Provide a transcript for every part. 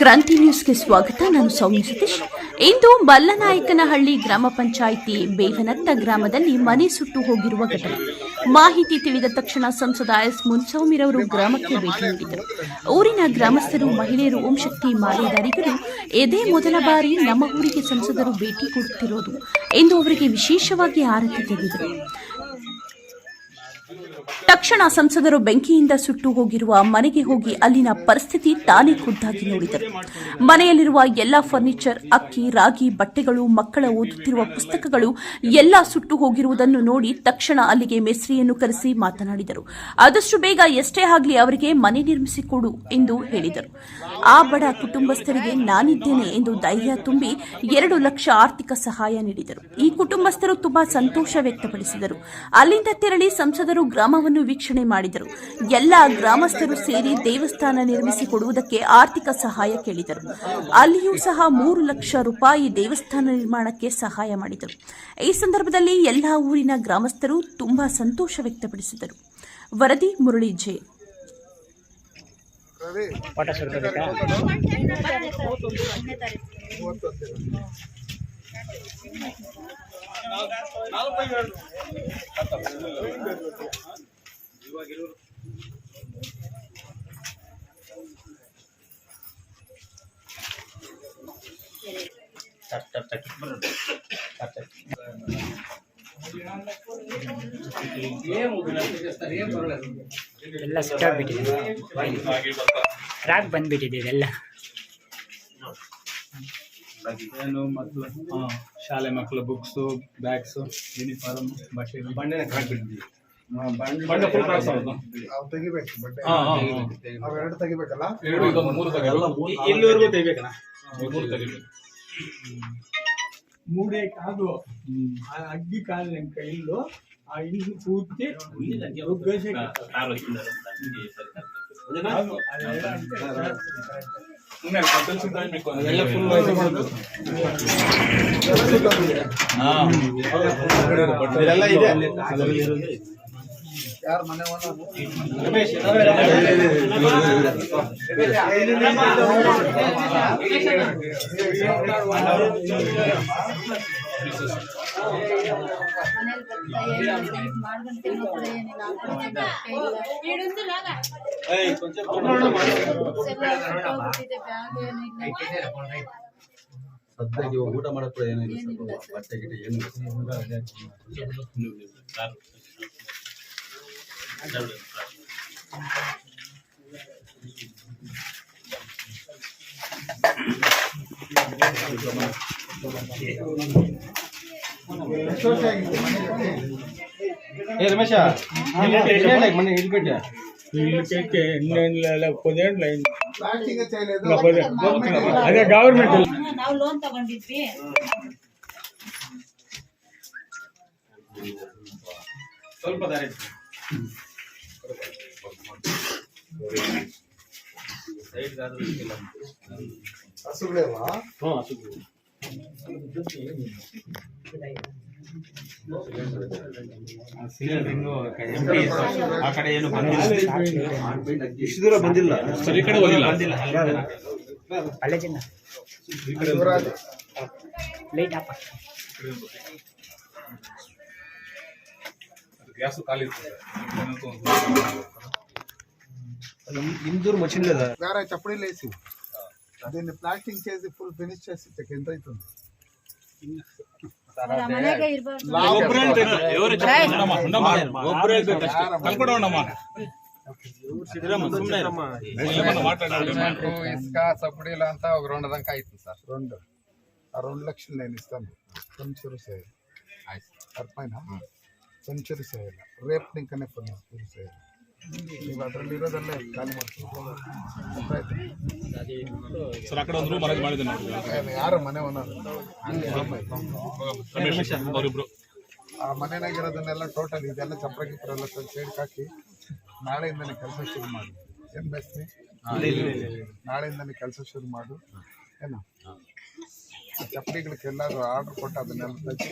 ಕ್ರಾಂತಿ ನ್ಯೂಸ್ಗೆ ಸ್ವಾಗತ. ನಾನು ಸೌಮ್ಯ ಸತೀಶ್. ಇಂದು ಮಲ್ಲನಾಯಕನಹಳ್ಳಿ ಗ್ರಾಮ ಪಂಚಾಯಿತಿ ಬೇವನತ್ತ ಗ್ರಾಮದಲ್ಲಿ ಮನೆ ಸುಟ್ಟು ಹೋಗಿರುವ ಘಟನೆ. ಮಾಹಿತಿ ತಿಳಿದ ತಕ್ಷಣ ಸಂಸದ ಎಸ್ ಮುನ್ಸೌಮಿರವರು ಗ್ರಾಮಕ್ಕೆ ಭೇಟಿ ನೀಡಿದರು. ಊರಿನ ಗ್ರಾಮಸ್ಥರು, ಮಹಿಳೆಯರು, ಓಂ ಶಕ್ತಿ ಮಾಲೆದಾರಿಗಳು ಇದೇ ಮೊದಲ ಬಾರಿ ನಮ್ಮ ಊರಿಗೆ ಸಂಸದರು ಭೇಟಿ ಕೊಡುತ್ತಿರೋದು ಎಂದು ಅವರಿಗೆ ವಿಶೇಷವಾಗಿ ಆರತಿ ತೆಗೆದರು. ತಕ್ಷಣ ಸಂಸದರು ಬೆಂಕಿಯಿಂದ ಸುಟ್ಟು ಹೋಗಿರುವ ಮನೆಗೆ ಹೋಗಿ ಅಲ್ಲಿನ ಪರಿಸ್ಥಿತಿ ತಾನೇ ಖುದ್ದಾಗಿ ನೋಡಿದರು. ಮನೆಯಲ್ಲಿರುವ ಎಲ್ಲ ಫರ್ನಿಚರ್, ಅಕ್ಕಿ, ರಾಗಿ, ಬಟ್ಟೆಗಳು, ಮಕ್ಕಳ ಓದುತ್ತಿರುವ ಪುಸ್ತಕಗಳು ಎಲ್ಲ ಸುಟ್ಟು ಹೋಗಿರುವುದನ್ನು ನೋಡಿ ತಕ್ಷಣ ಅಲ್ಲಿಗೆ ಮೇಸ್ತ್ರಿಯನ್ನು ಕರೆಸಿ ಮಾತನಾಡಿದರು. ಆದಷ್ಟು ಬೇಗ ಎಷ್ಟೇ ಆಗಲಿ ಅವರಿಗೆ ಮನೆ ನಿರ್ಮಿಸಿಕೊಡು ಎಂದು ಹೇಳಿದರು. ಆ ಬಡ ಕುಟುಂಬಸ್ಥರಿಗೆ ನಾನಿದ್ದೇನೆ ಎಂದು ಧೈರ್ಯ ತುಂಬಿ ಎರಡು ಲಕ್ಷ ಆರ್ಥಿಕ ಸಹಾಯ ನೀಡಿದರು. ಈ ಕುಟುಂಬಸ್ಥರು ತುಂಬಾ ಸಂತೋಷ ವ್ಯಕ್ತಪಡಿಸಿದರು. ಅಲ್ಲಿಂದ ತೆರಳಿ ಸಂಸದರು ಗ್ರಾಮವನ್ನು ವೀಕ್ಷಣೆ ಮಾಡಿದರು. ಎಲ್ಲ ಗ್ರಾಮಸ್ಥರು ಸೇರಿ ದೇವಸ್ಥಾನ ನಿರ್ಮಿಸಿ ಕೊಡುವುದಕ್ಕೆ ಆರ್ಥಿಕ ಸಹಾಯ ಕೇಳಿದರು. ಅಲ್ಲಿಯೂ ಸಹ ಮೂರು ಲಕ್ಷ ರೂಪಾಯಿ ದೇವಸ್ಥಾನ ನಿರ್ಮಾಣಕ್ಕೆ ಸಹಾಯ ಮಾಡಿದರು. ಈ ಸಂದರ್ಭದಲ್ಲಿ ಎಲ್ಲ ಊರಿನ ಗ್ರಾಮಸ್ಥರು ತುಂಬಾ ಸಂತೋಷ ವ್ಯಕ್ತಪಡಿಸಿದರು. ವರದಿ ಮುರಳಿ ಜೆ. ಸುಡ್ಕೋಬೇಕಾ ಎಲ್ಲ ಸುಟ್ಟಾಗ್ಬಿಟ್ಟಿದೆ ರಾಗ್ ಬಂದ್ಬಿಟ್ಟಿದೆ ಇದೆಲ್ಲ. ಏನು ಮಕ್ಕಳು ಹಾಂ, ಶಾಲೆ ಮಕ್ಕಳು ಬುಕ್ಸು ಬ್ಯಾಗ್ಸು ಯೂನಿಫಾರ್ಮ್ ಬಟ್ಟೆ ಬಂಡೆ ಹಾಕ್ಬಿಟ್ಟಿದ್ವಿ ಬಂಡೆ ಫುಲ್ ಕ್ರಾಸ್ ಆಗೋದು ಅವ್ ತೆಗಿಬೇಕು ಬಟ್ಟೆ. ಹಾಂ ಹಾಂ ಅವೆರಡು ತೆಗಿಬೇಕಲ್ಲ? ಎರಡು ಇದೊಂದು ಮೂರು ತೆಗೆಲ್ಲ ಇಲ್ಲಿವರೆಗೂ ತೆಗಿಬೇಕಣ್ಣ ಮೂರು ತೆಗಿಬೇಕು. ಮೂಡೇ ಕಾದು ಆ ಅಗ್ಗಿ ಕಾಲು ನನ್ನ ಕೈಲು. ಆ ಇಂದು ಪೂರ್ತಿ ಅದೆಲ್ಲ ಅಂತ. ಕತ್ತಲು ಹಾಂ. ಇದೆಲ್ಲ ಇದೆ. ಅದರಲ್ಲಿ ಇರೋದು. ಯಾರ ಮನೆ ಸದ್ಯಕ್ಕೆ ಊಟ ಮಾಡಕ್ಕೆ ಏನಿಲ್ಲ ಬಟ್ಟೆ ಗಿಟ್ಟೆ ಏನು ಏ ರಮೇಶ ಮನೆ ಇಟ್ಬಿಟ್ಟೆ. ಅದೇ ಗವರ್ಮೆಂಟ್ ನಾವು ತಗೊಂಡಿದ್ವಿ. ಸ್ವಲ್ಪ ದಾರಿ ಹಸುಗಳೇವಾ ಆ ಕಡೆ ಏನು ಬಂದಿಲ್ಲ ಇಷ್ಟು ದೂರ ಬಂದಿಲ್ಲ ಸರ್ ಈ ಕಡೆ ಹೋಗಿಲ್ಲ ಬಂದಿಲ್ಲ ಒಳ್ಳೆ ಚಿನ್ನ ಶಿವರಾಜ್ ಲೈಟ್ ಹಾಪ ಗ್ಯಾಸ್ ಖಾಲಿ వేరే చప్పుడే లేసి దీన్ని ప్లాస్టింగ్ చేసి ఫుల్ ఫినిష్ చేసి ఎంత అవుతుంది. అంతా ఒక రెండు దాకా అవుతుంది సార్. రెండు. రెండు లక్షలు నేను ఇస్తాను. సెంచరీ చేయాలి అర్థమైనా సెంచరీ రేపు ఇంకా ನೀವು ಅದರಲ್ಲಿ ಇರೋದಲ್ಲೇ ಖಾಲಿ ಮಾಡ್ತೀವಿ ಯಾರ ಮನೆ ಅವರಿಬ್ರು. ಆ ಮನೆನಾಗಿರೋದನ್ನೆಲ್ಲ ಟೋಟಲ್ ಇದೆಲ್ಲ ಚಪ್ರ ಗಿಪ್ರ ಎಲ್ಲ ಸೈಡ್ ಹಾಕಿ ನಾಳೆಯಿಂದನೇ ಕೆಲಸ ಶುರು ಮಾಡಿ. ಏನು ಬೆಸ್ತಿ ನಾಳೆಯಿಂದನೇ ಕೆಲಸ ಶುರು ಮಾಡು. ಏನು? ಆ ಚಪ್ಪಡಿಗಳಿಗೆಲ್ಲಾದ್ರೂ ಆರ್ಡ್ರ್ ಕೊಟ್ಟು ಅದನ್ನೆಲ್ಲ ತಚ್ಚಿ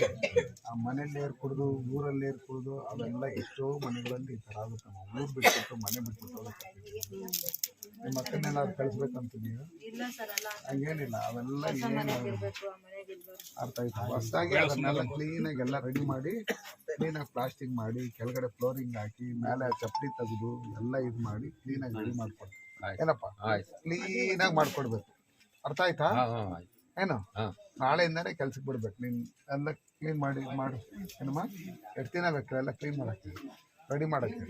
ಆ ಮನೇಲಿ ಏರ್ ಕುಡಿದು ಊರಲ್ಲಿ ಏರ್ ಕುಡಿದು ಅವೆಲ್ಲ ಎಷ್ಟೋ ಮನೆಗಳಲ್ಲಿ ಈ ಥರ ಆಗುತ್ತೆ. ನಾವು ಊರು ಬಿಟ್ಬಿಟ್ಟು ಮನೆ ಬಿಟ್ಬಿಟ್ಟು ನಿಮ್ಮ ಇಲ್ಲ ಸರ್ ಅಲ್ಲ. ಹಂಗೇನಿಲ್ಲ. ಅವೆಲ್ಲ ಏನು ಆ ಮನೆಗೆ ಇರ್ಬೇಕು ಅರ್ಥ ಆಯ್ತು. ಹೊಸದಾಗಿ ಅದನ್ನೆಲ್ಲ ಕ್ಲೀನಾಗಿ ಎಲ್ಲ ರೆಡಿ ಮಾಡಿ ಕ್ಲೀನಾಗಿ ಪ್ಲಾಸ್ಟಿಕ್ ಮಾಡಿ ಕೆಳಗಡೆ ಫ್ಲೋರಿಂಗ್ ಹಾಕಿ ಮೇಲೆ ಚಪ್ಪಡಿ ತೆಗೆದು ಎಲ್ಲ ಇದು ಮಾಡಿ ಕ್ಲೀನಾಗಿ ರೆಡಿ ಮಾಡ್ಕೊಡ್ತೀವಿ. ಏನಪ್ಪ? ಕ್ಲೀನಾಗಿ ಮಾಡ್ಕೊಡ್ಬೇಕು. ಅರ್ಥ ಆಯ್ತಾ. ಏನು? ನಾಳೆಯಿಂದನೇ ಕೆಲ್ಸಕ್ಕೆ ಬಿಡ್ಬೇಕು. ನೀನು ಎಲ್ಲ ಕ್ಲೀನ್ ಮಾಡಿ ಮಾಡು. ಏನಮ್ಮ? ಎಷ್ಟು ದಿನ ಬೇಕು? ಎಲ್ಲ ಕ್ಲೀನ್ ಮಾಡಕ್ಕೆ? ರೆಡಿ ಮಾಡಕ್ಕೆ?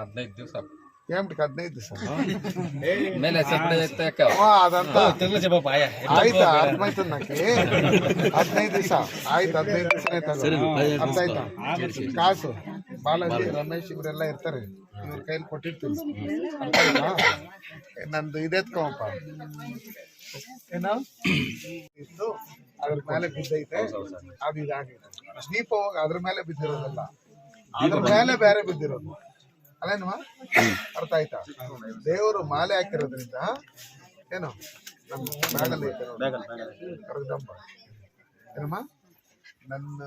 ಹದಿನೈದು ದಿವಸ. ಏನ್ಬಿಟ್ಟು ಹದಿನೈದು ದಿವಸ. ಅದಂತ. ಆಯ್ತಾ? ಅರ್ಥಮಾಯ್ತು ನಾಕಿ ಹದಿನೈದು ದಿವಸ. ಆಯ್ತು ಹದಿನೈದು ದಿವಸ. ಅರ್ಥ ಆಯ್ತಾ? ಕಾಸು. ಬಾಲಾಜಿ ರಮೇಶ್ ಇವರೆಲ್ಲ ಇರ್ತಾರೆ. ಇವ್ರ ಕೈಲಿ ಆಯ್ತಾ? ಏ, ನಂದು ಇದೆತ್ಕೊಪ್ಪ ಏನೋ? ಇದ್ದು ಅದ್ರ ಮೇಲೆ ಬಿದ್ದೈತೆ. ಅದು ಇದಾಗಿದೆ ದೀಪ ಹೋಗಿ ಅದ್ರ ಮೇಲೆ ಬಿದ್ದಿರೋದಲ್ಲ. ಅದ್ರ ಮೇಲೆ ಬೇರೆ ಬಿದ್ದಿರೋದು. ಅಲ್ಲೇನಮ್ಮ? ಅರ್ಥ ಆಯ್ತಾ? ದೇವರು ಮಾಲೆ ಹಾಕಿರೋದ್ರಿಂದ ಏನು? ನಮ್ಮ ಬ್ಯಾಗಲ್ಲಿ. ಕರಗದಂಬ ಏನಮ್ಮ? ನನ್ನ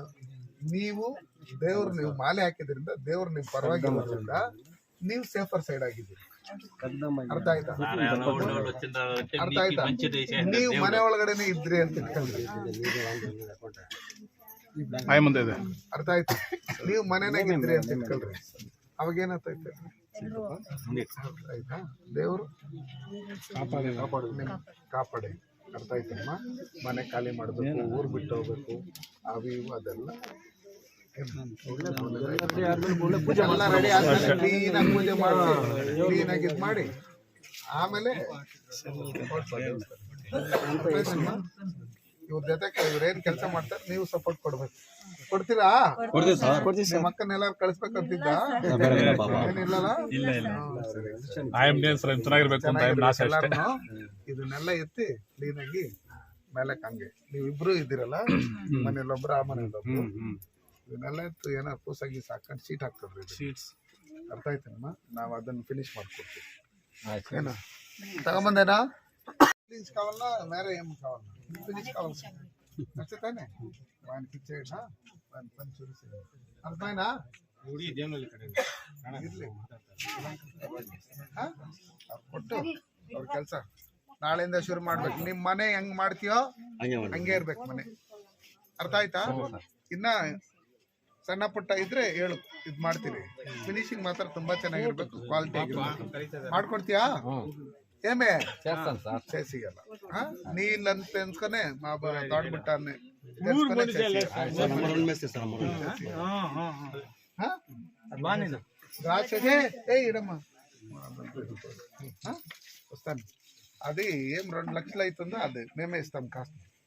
ನೀವು ದೇವ್ರು ನೀವು ಮಾಲೆ ಹಾಕಿದ್ರಿಂದ ದೇವ್ರು ನೀವು ಪರವಾಗಿ ನೀವು ಸೇಫರ್ ಸೈಡ್ ಆಗಿದ್ದೀರಿ. ಅರ್ಥ ಆಯ್ತಾ? ಅರ್ಥ ಆಯ್ತಾ? ನೀವು ಮನೆ ಒಳಗಡೆನೆ ಇದ್ರಿ ಅಂತ ಇಟ್ಕೊಂಡ್ರಿ ಮುಂದೆ ಇದೆ. ಅರ್ಥ ಆಯ್ತು. ನೀವು ಮನೆನಾಗ ಇದ್ರಿ ಅಂತ ಇಟ್ಕೊಳ್ರಿ ಅವಾಗ ಏನಾಗ್ತೈತೆ ಆಯ್ತಾ? ದೇವರು? ಕಾಪಾಡಿ ಕಾಪಾಡಿ. ಅರ್ಥ ಆಯ್ತಮ್ಮ. ಮನೆ ಖಾಲಿ ಮಾಡಬೇಕು ಊರು ಬಿಟ್ಟು ಹೋಗ್ಬೇಕು. ಅವು ಇವು ಅದೆಲ್ಲ. ರೆಡಿ ಮಾಡಿ ಮಾಡಿ ಆಮೇಲೆ ಇವ್ರ ಜೊತೆಗೆ ಇವ್ರೇನ್ ಕೆಲಸ ಮಾಡ್ತಾರೆ ನೀವು ಸಪೋರ್ಟ್ ಕೊಡ್ಬೇಕು ಕೊಡ್ತೀರಾ ನಿಮ್ಮ ಕಳಿಸ್ಬೇಕಂತಿದ್ದ ಇದನ್ನೆಲ್ಲ ಎತ್ತಿ ಕ್ಲೀನಾಗಿ ಮೇಲಕ್ಕೆ ಹಂಗೆ ನೀವಿಬ್ರು ಇದ್ದೀರಲ್ಲ ಮನೇಲಿ ಒಬ್ರು ಆ ಮನೇಲಿ ಒಬ್ರು ಇದನ್ನೆಲ್ಲ ಇತ್ತು ಏನೋ ಕೂಸಾಗಿ ಸಾಕೊಂಡು ಸೀಟ್ ಹಾಕ್ತದ್ರಿ ಸೀಟ್ಸ್ ಅರ್ಥ ಆಯ್ತೇನಮ್ಮ ನಾವು ಅದನ್ನು ಫಿನಿಶ್ ಮಾಡ್ಕೊಡ್ತೀವಿ. ಆಯ್ತು. ಏನ? ತಗೊಂಬಂದೇನಾ? ಫಿನಿಶ್ ಕಾವಲ್ಲ ಮೇರೆ ಏಮ್ ಕಾವಲ್ಲ ಫಿನಿಶ್ ಕಾವಲ್ಲ ಅಷ್ಟೇ ತಾನೆ? ವಾನ್ ಕಿಚೇಡ ವಾನ್ ಪಂಚೂರಿ ಅರ್ಥ ಆಯ್ನಾ ನೋಡಿ ದೇವನಲ್ಲಿ ಕಡೆ ಇರಲಿ. ಕೊಟ್ಟು ಅವ್ರ ಕೆಲಸ. ನಾಳೆಯಿಂದ ಶುರು ಮಾಡ್ಬೇಕು. ನಿಮ್ಮ ಮನೆ ಹೆಂಗ್ ಮಾಡ್ತೀಯೋ? ಹಂಗೆ ಇರ್ಬೇಕು ಮನೆ. ಅರ್ಥ ಆಯ್ತಾ? ಇನ್ನ ಸಣ್ಣ ಪುಟ್ಟ ಇದ್ರೆ ಹೇಳು ಇದ್ ಮಾಡ್ತೀರಿ ಫಿನಿಶಿಂಗ್ ಮಾತ್ರ ತುಂಬಾ ಚೆನ್ನಾಗಿರ್ಬೇಕು ಕ್ವಾಲಿಟಿ ಆಗಿರ್ಬೇಕು ಮಾಡ್ಕೊಡ್ತೀಯಾ ಏಮೇ చేస్తాను సార్ చేసిగల నీ లంత్ తెంచుకొని మా తోడబుట్టాన్ని రాసేదే ఏ ఇడమ్మా వస్తాను అది ఏం రెండు లక్షలు అవుతుందో అది మేమే ఇస్తాం కాస్త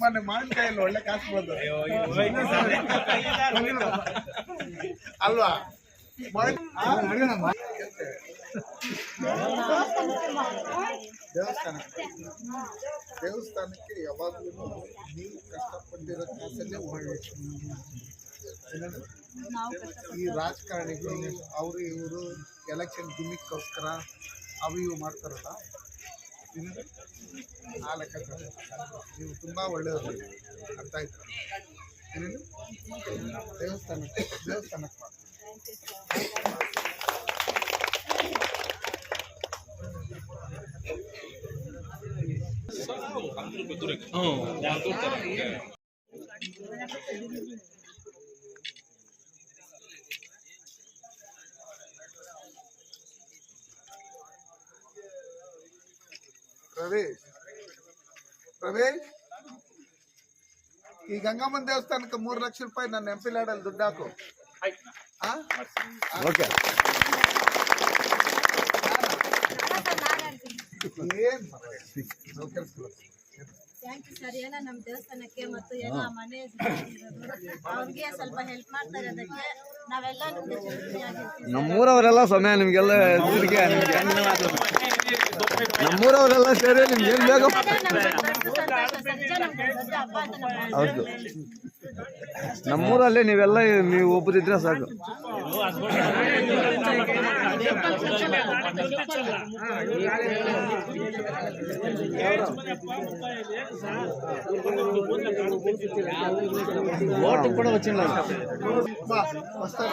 ಮೊನ್ನೆ ಮಾವಿನಕಾಯಲ್ಲಿ ಒಳ್ಳೆ ಕಾಸು ಬಂದು ಅಲ್ವಾ? ದೇವಸ್ಥಾನ ದೇವಸ್ಥಾನಕ್ಕೆ ಯಾವಾಗಲೂ ನೀವು ಕಷ್ಟಪಟ್ಟಿರೋ ಕೆಲಸನೇ ಹೋಗ್ಬೇಕು ಈ ರಾಜಕಾರಣಿಗಳು, ಅವರು ಇವರು ಎಲೆಕ್ಷನ್ ಗಿಮಿಕ್ಕೋಸ್ಕರ ಅವು ಇವು ಮಾಡ್ತಾರಲ್ಲ ಆ ಲೆಕ್ಕ ನೀವು ತುಂಬ ಒಳ್ಳೆಯವರು ಅರ್ಥ ಆಯ್ತು? ದೇವಸ್ಥಾನಕ್ಕೆ ದೇವಸ್ಥಾನಕ್ಕೆ ಮಾತ್ರ. ಪ್ರವೇಶ್ ಪ್ರವೇಶ್ ಈ ಗಂಗಮ್ಮನ ದೇವಸ್ಥಾನಕ್ಕೆ ಮೂರು ಲಕ್ಷ ರೂಪಾಯಿ ನನ್ನ ಎಂ ಪಿ ಲ್ಯಾಡಲ್ಲಿ ದುಡ್ಡು ಹಾಕು ಆ? ಓಕೆ ಏನ್ ಪರವಾಗಿಲ್ಲ. ನಾವು ಕೆಲ್ಸಗಳು. ಥ್ಯಾಂಕ್ ಯು ಸರ್ ಏನೋ ನಮ್ಮ ದೇವಸ್ಥಾನಕ್ಕೆ ಮತ್ತು ಏನೋ ಆ ಮನೆ ಅವ್ರಿಗೆ ಸ್ವಲ್ಪ ಹೆಲ್ಪ್ ಮಾಡ್ತಾ ಇರೋದಕ್ಕೆ ನಾವೆಲ್ಲ ನಿಮ್ಗೆ ಚಿರಋಣಿಯಾಗಿರ್ತೀವಿ ನಮ್ಮೂರವರೆಲ್ಲ ಸಮಯ ನಿಮಗೆಲ್ಲ ತಿರುಗಿ ನಮ್ಮೂರವರೆಲ್ಲ ಸೇರಿ ನಿಮ್ಗೆ ಏನು ಬೇಕು ಹೌದು. ನಮ್ಮೂರಲ್ಲಿ ನೀವೆಲ್ಲ ನೀವು ಒಬ್ಬರಿದ್ರೆ ಸಾಕು. ఓటు కూడా వచ్చిందా వస్తా